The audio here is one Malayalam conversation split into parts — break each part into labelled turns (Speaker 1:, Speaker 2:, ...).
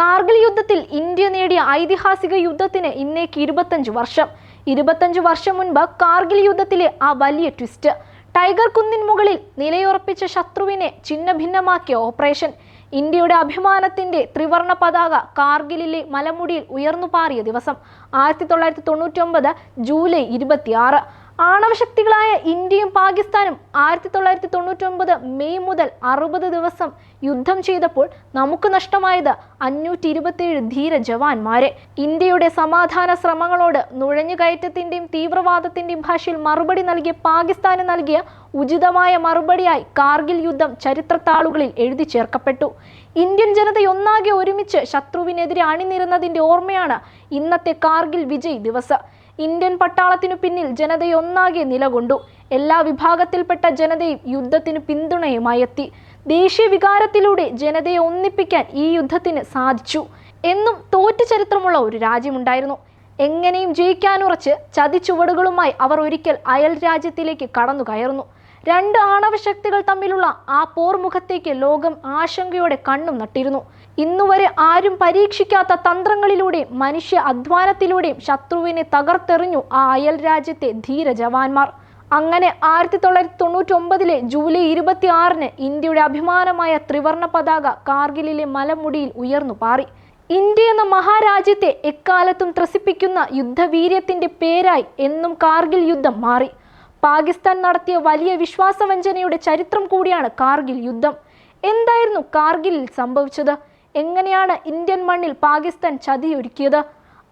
Speaker 1: കാർഗിൽ യുദ്ധത്തിൽ ഇന്ത്യ നേടിയ ഐതിഹാസിക യുദ്ധത്തിന് ഇന്നേക്ക് ഇരുപത്തഞ്ച് വർഷം. ഇരുപത്തഞ്ച് വർഷം മുൻപ് കാർഗിൽ യുദ്ധത്തിലെ ആ വലിയ ട്വിസ്റ്റ് ടൈഗർ കുന്നിൻ മുകളിൽ നിലയുറപ്പിച്ച ശത്രുവിനെ ഛിന്നഭിന്നമാക്കിയ ഓപ്പറേഷൻ. ഇന്ത്യയുടെ അഭിമാനത്തിന്റെ ത്രിവർണ പതാക കാർഗിലിലെ മലമുടിയിൽ ഉയർന്നു പാറിയ ദിവസം ആയിരത്തി തൊള്ളായിരത്തി തൊണ്ണൂറ്റി ഒമ്പത് ജൂലൈ ഇരുപത്തിയാറ്. ആണവശക്തികളായ ഇന്ത്യയും പാകിസ്ഥാനും ആയിരത്തി തൊള്ളായിരത്തി തൊണ്ണൂറ്റി ഒമ്പത് മെയ് മുതൽ അറുപത് ദിവസം യുദ്ധം ചെയ്തപ്പോൾ നമുക്ക് നഷ്ടമായത് അഞ്ഞൂറ്റി ഇരുപത്തിയേഴ് ധീര ജവാന്മാരെ. ഇന്ത്യയുടെ സമാധാന ശ്രമങ്ങളോട് നുഴഞ്ഞുകയറ്റത്തിന്റെയും തീവ്രവാദത്തിന്റെയും ഭാഷയിൽ മറുപടി നൽകിയ പാകിസ്ഥാന് നൽകിയ ഉചിതമായ മറുപടിയായി കാർഗിൽ യുദ്ധം ചരിത്രത്താളുകളിൽ എഴുതി ചേർക്കപ്പെട്ടു. ഇന്ത്യൻ ജനതയൊന്നാകെ ഒരുമിച്ച് ശത്രുവിനെതിരെ അണിനിരുന്നതിന്റെ ഓർമ്മയാണ് ഇന്നത്തെ കാർഗിൽ വിജയ് ദിവസ്. ഇന്ത്യൻ പട്ടാളത്തിനു പിന്നിൽ ജനതയൊന്നാകെ നിലകൊണ്ടു. എല്ലാ വിഭാഗത്തിൽപ്പെട്ട ജനതയും യുദ്ധത്തിന് പിന്തുണയുമായി എത്തി. ദേശീയ വികാരത്തിലൂടെ ജനതയെ ഒന്നിപ്പിക്കാൻ ഈ യുദ്ധത്തിന് സാധിച്ചു എന്നും തോറ്റ ചരിത്രമുള്ള ഒരു രാജ്യമുണ്ടായിരുന്നു. എങ്ങനെയും ജയിക്കാനുറച്ച് ചതിച്ചുവടുകളുമായി അവർ ഒരിക്കൽ അയൽ രാജ്യത്തിലേക്ക് കടന്നു കയറുന്നു രണ്ട് ആണവ ശക്തികൾ തമ്മിലുള്ള ആ പോർമുഖത്തേക്ക് ലോകം ആശങ്കയോടെ കണ്ണും നട്ടിരുന്നു. ഇന്നുവരെ ആരും പരീക്ഷിക്കാത്ത തന്ത്രങ്ങളിലൂടെ മനുഷ്യ അധ്വാനത്തിലൂടെയും ശത്രുവിനെ തകർത്തെറിഞ്ഞു ആ അയൽ രാജ്യത്തെ ധീര ജവാന്മാർ. അങ്ങനെ ആയിരത്തി തൊള്ളായിരത്തി തൊണ്ണൂറ്റി ഒമ്പതിലെ ജൂലൈ ഇരുപത്തി ആറിന് ഇന്ത്യയുടെ അഭിമാനമായ ത്രിവർണ പതാക കാർഗിലിലെ മലമുടിയിൽ ഉയർന്നു പാറി. ഇന്ത്യ എന്ന മഹാരാജ്യത്തെ എക്കാലത്തും ത്രസിപ്പിക്കുന്ന യുദ്ധവീര്യത്തിന്റെ പേരായി എന്നും കാർഗിൽ യുദ്ധം മാറി. പാകിസ്ഥാൻ നടത്തിയ വലിയ വിശ്വാസവഞ്ചനയുടെ ചരിത്രം കൂടിയാണ് കാർഗിൽ യുദ്ധം. എന്തായിരുന്നു കാർഗിലിൽ സംഭവിച്ചത്? എങ്ങനെയാണ് ഇന്ത്യൻ മണ്ണിൽ പാകിസ്ഥാൻ ചതിയൊരുക്കിയത്?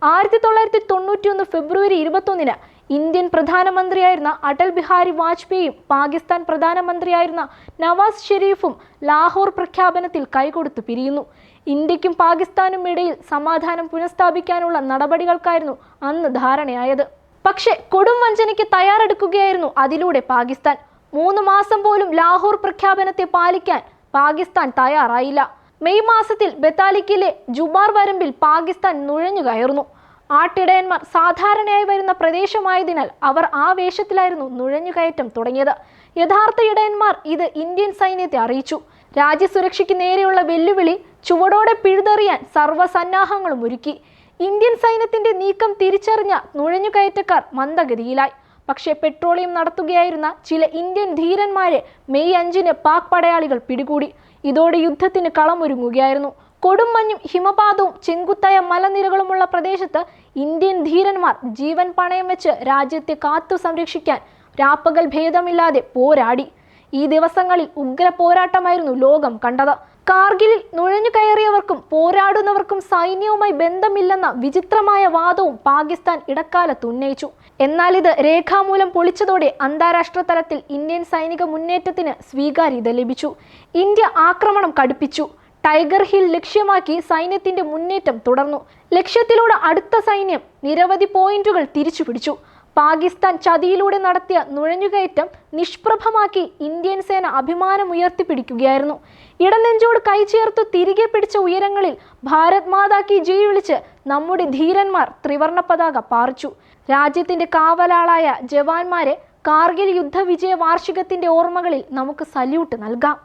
Speaker 1: ആയിരത്തി തൊള്ളായിരത്തി തൊണ്ണൂറ്റി ഒന്ന് ഫെബ്രുവരി ഇരുപത്തൊന്നിന് ഇന്ത്യൻ പ്രധാനമന്ത്രിയായിരുന്ന അടൽ ബിഹാരി വാജ്പേയിയും പാകിസ്ഥാൻ പ്രധാനമന്ത്രിയായിരുന്ന നവാസ് ഷെരീഫും ലാഹോർ പ്രഖ്യാപനത്തിൽ കൈകൊടുത്തു പിരിയുന്നു. ഇന്ത്യക്കും പാകിസ്ഥാനും ഇടയിൽ സമാധാനം പുനഃസ്ഥാപിക്കാനുള്ള നടപടികൾക്കായിരുന്നു അന്ന് ധാരണയായത്. പക്ഷേ കൊടും വഞ്ചനയ്ക്ക് തയ്യാറെടുക്കുകയായിരുന്നു അതിലൂടെ പാകിസ്ഥാൻ. മൂന്ന് മാസം പോലും ലാഹോർ പ്രഖ്യാപനത്തെ പാലിക്കാൻ പാകിസ്ഥാൻ തയ്യാറായില്ല. മെയ് മാസത്തിൽ ബത്താലിക്കിലെ ജുബാർ വരമ്പിൽ പാകിസ്ഥാൻ നുഴഞ്ഞു കയറുന്നു. ആട്ടിടയന്മാർ സാധാരണയായി വരുന്ന പ്രദേശമായതിനാൽ അവർ ആ വേഷത്തിലായിരുന്നു നുഴഞ്ഞുകയറ്റം തുടങ്ങിയത്. യഥാർത്ഥ ഇടയന്മാർ ഇത് ഇന്ത്യൻ സൈന്യത്തെ അറിയിച്ചു. രാജ്യസുരക്ഷയ്ക്ക് നേരെയുള്ള വെല്ലുവിളി ചുവടോടെ പിഴുതെറിയാൻ സർവസന്നാഹങ്ങളും ഒരുക്കി. ഇന്ത്യൻ സൈന്യത്തിന്റെ നീക്കം തിരിച്ചറിഞ്ഞ നുഴഞ്ഞുകയറ്റക്കാർ മന്ദഗതിയിലായി. പക്ഷേ പെട്രോളിയം നടത്തുകയായിരുന്ന ചില ഇന്ത്യൻ ധീരന്മാരെ മെയ് അഞ്ചിന് പാക് പടയാളികൾ പിടികൂടി. ഇതോടെ യുദ്ധത്തിന് കളമൊരുങ്ങുകയായിരുന്നു. കൊടും മഞ്ഞും ഹിമപാതവും ചെങ്കുത്തായ മലനിരകളുമുള്ള പ്രദേശത്ത് ഇന്ത്യൻ ധീരന്മാർ ജീവൻ പണയം വെച്ച് രാജ്യത്തെ കാത്തു സംരക്ഷിക്കാൻ രാപ്പകൽ ഭേദമില്ലാതെ പോരാടി. ഈ ദിവസങ്ങളിൽ ഉഗ്ര പോരാട്ടമായിരുന്നു ലോകം കണ്ടത്. കാർഗിലിൽ നുഴഞ്ഞു കയറിയവർക്കും പോരാടുന്നവർക്കും സൈന്യവുമായി ബന്ധമില്ലെന്ന വിചിത്രമായ വാദവും പാകിസ്ഥാൻ ഇടക്കാലത്ത് ഉന്നയിച്ചു. എന്നാൽ ഇത് രേഖാമൂലം പൊളിച്ചതോടെ അന്താരാഷ്ട്ര തലത്തിൽ ഇന്ത്യൻ സൈനിക മുന്നേറ്റത്തിന് സ്വീകാര്യത ലഭിച്ചു. ഇന്ത്യ ആക്രമണം കടുപ്പിച്ചു. ടൈഗർ ഹിൽ ലക്ഷ്യമാക്കി സൈന്യത്തിന്റെ മുന്നേറ്റം തുടർന്നു. ലക്ഷ്യത്തിലൂടെ അടുത്ത സൈന്യം നിരവധി പോയിന്റുകൾ തിരിച്ചു പിടിച്ചു പാകിസ്ഥാൻ ചതിയിലൂടെ നടത്തിയ നുഴഞ്ഞുകയറ്റം നിഷ്പ്രഭമാക്കി ഇന്ത്യൻ സേന അഭിമാനമുയർത്തിപ്പിടിക്കുകയായിരുന്നു. ഇടനെഞ്ചോട് കൈചേർത്തു തിരികെ പിടിച്ച ഉയരങ്ങളിൽ ഭാരത് മാതാക്കി ജയ് വിളിച്ച് നമ്മുടെ ധീരന്മാർ ത്രിവർണ പതാക പാറിച്ചു. രാജ്യത്തിന്റെ കാവലാളായ ജവാന്മാരെ കാർഗിൽ യുദ്ധവിജയ വാർഷികത്തിന്റെ ഓർമ്മകളിൽ നമുക്ക് സല്യൂട്ട് നൽകാം.